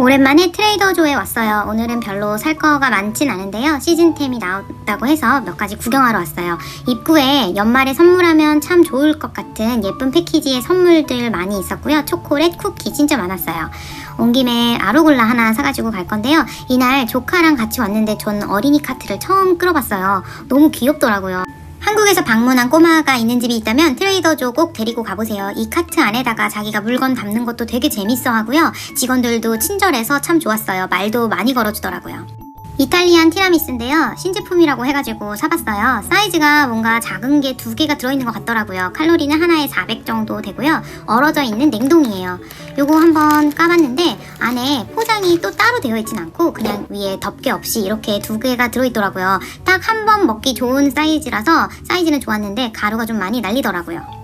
오랜만에 트레이더조에 왔어요. 오늘은 별로 살 거가 많진 않은데요. 시즌템이 나왔다고 해서 몇 가지 구경하러 왔어요. 입구에 연말에 선물하면 참 좋을 것 같은 예쁜 패키지의 선물들 많이 있었고요. 초콜릿, 쿠키 진짜 많았어요. 온 김에 아로글라 하나 사가지고 갈 건데요. 이날 조카랑 같이 왔는데 전 어린이 카트를 처음 끌어봤어요. 너무 귀엽더라고요. 한국에서 방문한 꼬마가 있는 집이 있다면 트레이더조 꼭 데리고 가보세요. 이 카트 안에다가 자기가 물건 담는 것도 되게 재밌어 하고요. 직원들도 친절해서 참 좋았어요. 말도 많이 걸어주더라고요. 이탈리안 티라미수인데요. 신제품이라고 해가지고 사봤어요. 사이즈가 뭔가 작은 게 두 개가 들어있는 것 같더라고요. 칼로리는 하나에 400 정도 되고요. 얼어져 있는 냉동이에요. 요거 한번 까봤는데 안에 포장이 또 따로 되어 있진 않고 그냥 위에 덮개 없이 이렇게 두 개가 들어있더라고요. 딱 한 번 먹기 좋은 사이즈라서 사이즈는 좋았는데 가루가 좀 많이 날리더라고요.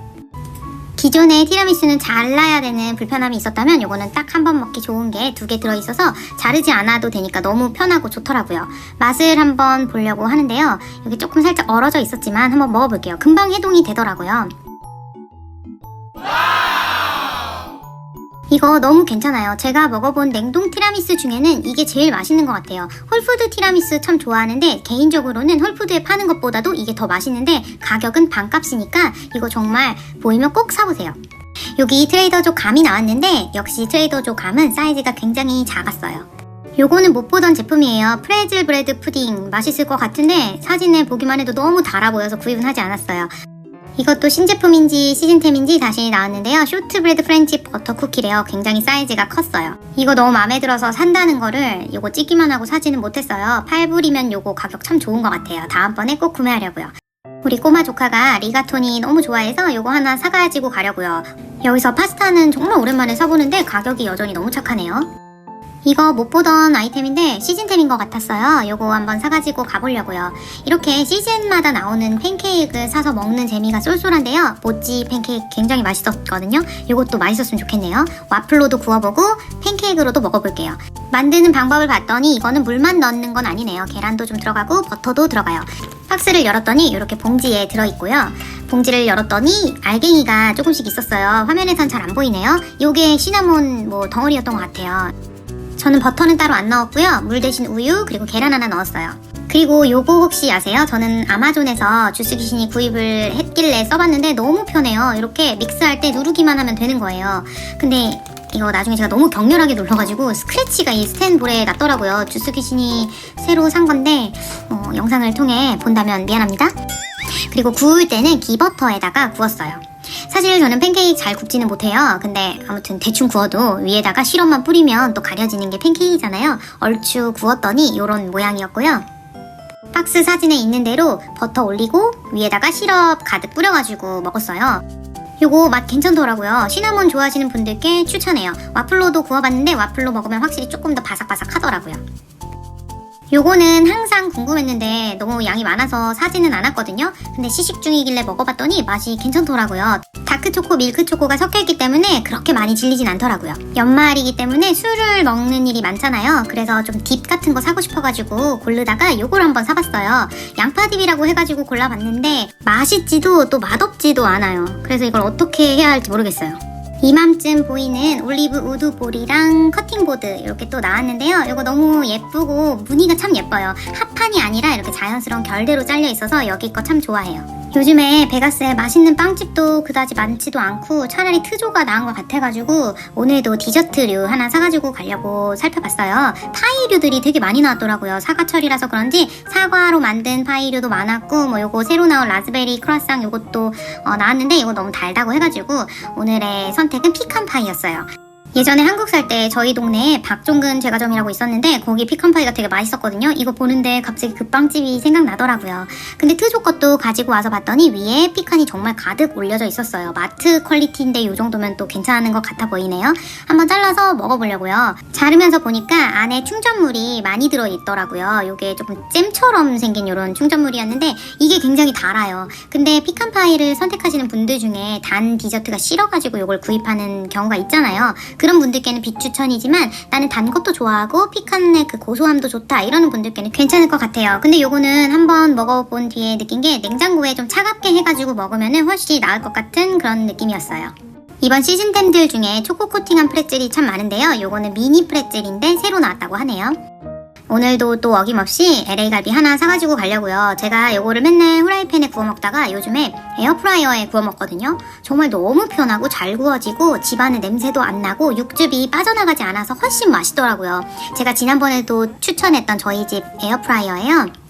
기존의 티라미수는 잘라야 되는 불편함이 있었다면 요거는 딱 한 번 먹기 좋은 게 두 개 들어있어서 자르지 않아도 되니까 너무 편하고 좋더라고요. 맛을 한번 보려고 하는데요. 여기 조금 살짝 얼어져 있었지만 한번 먹어볼게요. 금방 해동이 되더라고요. 이거 너무 괜찮아요. 제가 먹어본 냉동 티라미수 중에는 이게 제일 맛있는 것 같아요. 홀푸드 티라미수 참 좋아하는데 개인적으로는 홀푸드에 파는 것보다도 이게 더 맛있는데 가격은 반값이니까 이거 정말 보이면 꼭 사보세요. 여기 트레이더조 감이 나왔는데 역시 트레이더조 감은 사이즈가 굉장히 작았어요. 요거는 못 보던 제품이에요. 프레즐 브레드 푸딩 맛있을 것 같은데 사진에 보기만 해도 너무 달아 보여서 구입은 하지 않았어요. 이것도 신제품인지 시즌템인지 다시 나왔는데요. 쇼트브레드 프렌치 버터 쿠키래요. 굉장히 사이즈가 컸어요. 이거 너무 마음에 들어서 산다는 거를 요거 찍기만 하고 사지는 못했어요. 8불이면 요거 가격 참 좋은 것 같아요. 다음번에 꼭 구매하려고요. 우리 꼬마 조카가 리가톤이 너무 좋아해서 요거 하나 사가지고 가려고요. 여기서 파스타는 정말 오랜만에 사보는데 가격이 여전히 너무 착하네요. 이거 못 보던 아이템인데 시즌템인 것 같았어요. 요거 한번 사가지고 가보려고요. 이렇게 시즌마다 나오는 팬케이크를 사서 먹는 재미가 쏠쏠한데요. 모찌 팬케이크 굉장히 맛있었거든요. 요것도 맛있었으면 좋겠네요. 와플로도 구워보고 팬케이크로도 먹어볼게요. 만드는 방법을 봤더니 이거는 물만 넣는 건 아니네요. 계란도 좀 들어가고 버터도 들어가요. 박스를 열었더니 이렇게 봉지에 들어있고요. 봉지를 열었더니 알갱이가 조금씩 있었어요. 화면에선 잘 안 보이네요. 요게 시나몬 뭐 덩어리였던 것 같아요. 저는 버터는 따로 안 넣었고요. 물 대신 우유 그리고 계란 하나 넣었어요. 그리고 요거 혹시 아세요? 저는 아마존에서 주스 귀신이 구입을 했길래 써봤는데 너무 편해요. 이렇게 믹스할 때 누르기만 하면 되는 거예요. 근데 이거 나중에 제가 너무 격렬하게 눌러가지고 스크래치가 이 스탠볼에 났더라고요. 주스 귀신이 새로 산 건데 어, 영상을 통해 본다면 미안합니다. 그리고 구울 때는 기버터에다가 구웠어요. 사실 저는 팬케이크 잘 굽지는 못해요. 근데 아무튼 대충 구워도 위에다가 시럽만 뿌리면 또 가려지는 게 팬케이크잖아요. 얼추 구웠더니 이런 모양이었고요. 박스 사진에 있는 대로 버터 올리고 위에다가 시럽 가득 뿌려가지고 먹었어요. 요거 맛 괜찮더라고요. 시나몬 좋아하시는 분들께 추천해요. 와플로도 구워봤는데 와플로 먹으면 확실히 조금 더 바삭바삭 하더라고요. 요거는 항상 궁금했는데 너무 양이 많아서 사지는 않았거든요. 근데 시식 중이길래 먹어봤더니 맛이 괜찮더라고요. 다크초코, 밀크초코가 섞여있기 때문에 그렇게 많이 질리진 않더라고요. 연말이기 때문에 술을 먹는 일이 많잖아요. 그래서 좀 딥 같은 거 사고 싶어가지고 고르다가 요걸 한번 사봤어요. 양파딥이라고 해가지고 골라봤는데 맛있지도 또 맛없지도 않아요. 그래서 이걸 어떻게 해야 할지 모르겠어요. 이맘쯤 보이는 올리브 우드 볼이랑 커팅보드 이렇게 또 나왔는데요. 이거 너무 예쁘고 무늬가 참 예뻐요. 합판이 아니라 이렇게 자연스러운 결대로 잘려 있어서 여기 거 참 좋아해요. 요즘에 베가스에 맛있는 빵집도 그다지 많지도 않고 차라리 트조가 나은 것 같아가지고 오늘도 디저트류 하나 사가지고 가려고 살펴봤어요. 파이류들이 되게 많이 나왔더라고요. 사과철이라서 그런지 사과로 만든 파이류도 많았고 뭐 요거 새로 나온 라즈베리 크라상 요것도 어, 나왔는데 이거 너무 달다고 해가지고 오늘의 선택은 피칸 파이였어요. 예전에 한국 살 때 저희 동네에 박종근 제과점이라고 있었는데 거기 피칸파이가 되게 맛있었거든요. 이거 보는데 갑자기 그 빵집이 생각나더라고요. 근데 트조 것도 가지고 와서 봤더니 위에 피칸이 정말 가득 올려져 있었어요. 마트 퀄리티인데 이 정도면 또 괜찮은 것 같아 보이네요. 한번 잘라서 먹어보려고요. 자르면서 보니까 안에 충전물이 많이 들어있더라고요. 이게 조금 잼처럼 생긴 이런 충전물이었는데 이게 굉장히 달아요. 근데 피칸파이를 선택하시는 분들 중에 단 디저트가 싫어가지고 이걸 구입하는 경우가 있잖아요. 그런 분들께는 비추천이지만 나는 단 것도 좋아하고 피칸의 그 고소함도 좋다 이러는 분들께는 괜찮을 것 같아요. 근데 요거는 한번 먹어본 뒤에 느낀 게 냉장고에 좀 차갑게 해가지고 먹으면 훨씬 나을 것 같은 그런 느낌이었어요. 이번 시즌템들 중에 초코 코팅한 프레첼이 참 많은데요. 요거는 미니 프레첼인데 새로 나왔다고 하네요. 오늘도 또 어김없이 LA 갈비 하나 사가지고 가려고요. 제가 요거를 맨날 후라이팬에 구워 먹다가 요즘에 에어프라이어에 구워 먹거든요. 정말 너무 편하고 잘 구워지고 집안에 냄새도 안 나고 육즙이 빠져나가지 않아서 훨씬 맛있더라고요. 제가 지난번에도 추천했던 저희 집 에어프라이어예요.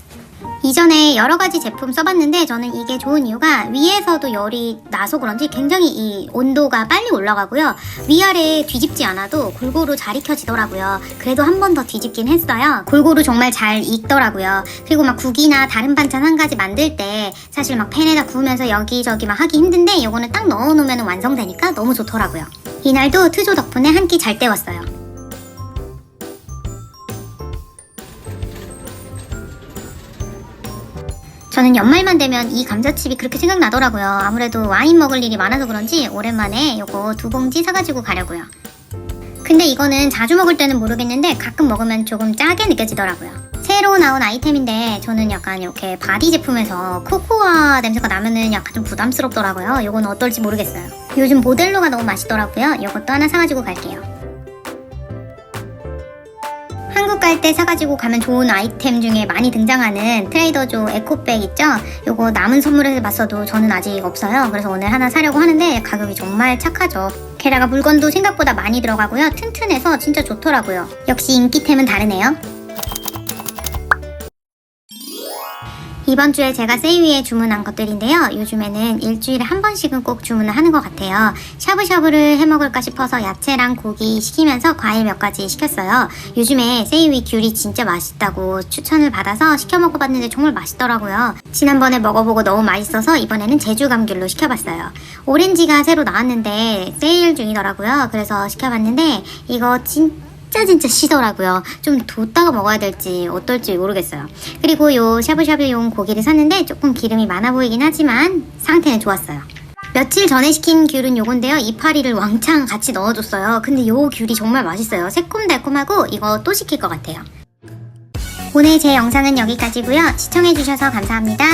이전에 여러 가지 제품 써봤는데 저는 이게 좋은 이유가 위에서도 열이 나서 그런지 굉장히 이 온도가 빨리 올라가고요. 위아래 뒤집지 않아도 골고루 잘 익혀지더라고요. 그래도 한 번 더 뒤집긴 했어요. 골고루 정말 잘 익더라고요. 그리고 막 국이나 다른 반찬 한 가지 만들 때 사실 막 팬에다 구우면서 여기저기 막 하기 힘든데 이거는 딱 넣어놓으면 완성되니까 너무 좋더라고요. 이날도 트조 덕분에 한 끼 잘 때웠어요. 저는 연말만 되면 이 감자칩이 그렇게 생각나더라고요. 아무래도 와인 먹을 일이 많아서 그런지 오랜만에 요거 두 봉지 사가지고 가려고요. 근데 이거는 자주 먹을 때는 모르겠는데 가끔 먹으면 조금 짜게 느껴지더라고요. 새로 나온 아이템인데 저는 약간 이렇게 바디 제품에서 코코아 냄새가 나면은 약간 좀 부담스럽더라고요. 요건 어떨지 모르겠어요. 요즘 모델로가 너무 맛있더라고요. 요것도 하나 사가지고 갈게요. 갈 때 사가지고 가면 좋은 아이템 중에 많이 등장하는 트레이더조 에코백 있죠? 요거 남은 선물을 봤어도 저는 아직 없어요. 그래서 오늘 하나 사려고 하는데 가격이 정말 착하죠. 게다가 물건도 생각보다 많이 들어가고요. 튼튼해서 진짜 좋더라고요. 역시 인기템은 다르네요. 이번 주에 제가 세이위에 주문한 것들인데요. 요즘에는 일주일에 한 번씩은 꼭 주문을 하는 것 같아요. 샤브샤브를 해 먹을까 싶어서 야채랑 고기 시키면서 과일 몇 가지 시켰어요. 요즘에 세이위 귤이 진짜 맛있다고 추천을 받아서 시켜 먹어봤는데 정말 맛있더라고요. 지난번에 먹어보고 너무 맛있어서 이번에는 제주 감귤로 시켜봤어요. 오렌지가 새로 나왔는데 세일 중이더라고요. 그래서 시켜봤는데 이거 진짜 진짜 진짜 시더라고요. 좀 뒀다가 먹어야 될지 어떨지 모르겠어요. 그리고 요 샤브샤브용 고기를 샀는데 조금 기름이 많아 보이긴 하지만 상태는 좋았어요. 며칠 전에 시킨 귤은 요건데요. 이파리를 왕창 같이 넣어줬어요. 근데 요 귤이 정말 맛있어요. 새콤달콤하고 이거 또 시킬 것 같아요. 오늘 제 영상은 여기까지고요. 시청해주셔서 감사합니다.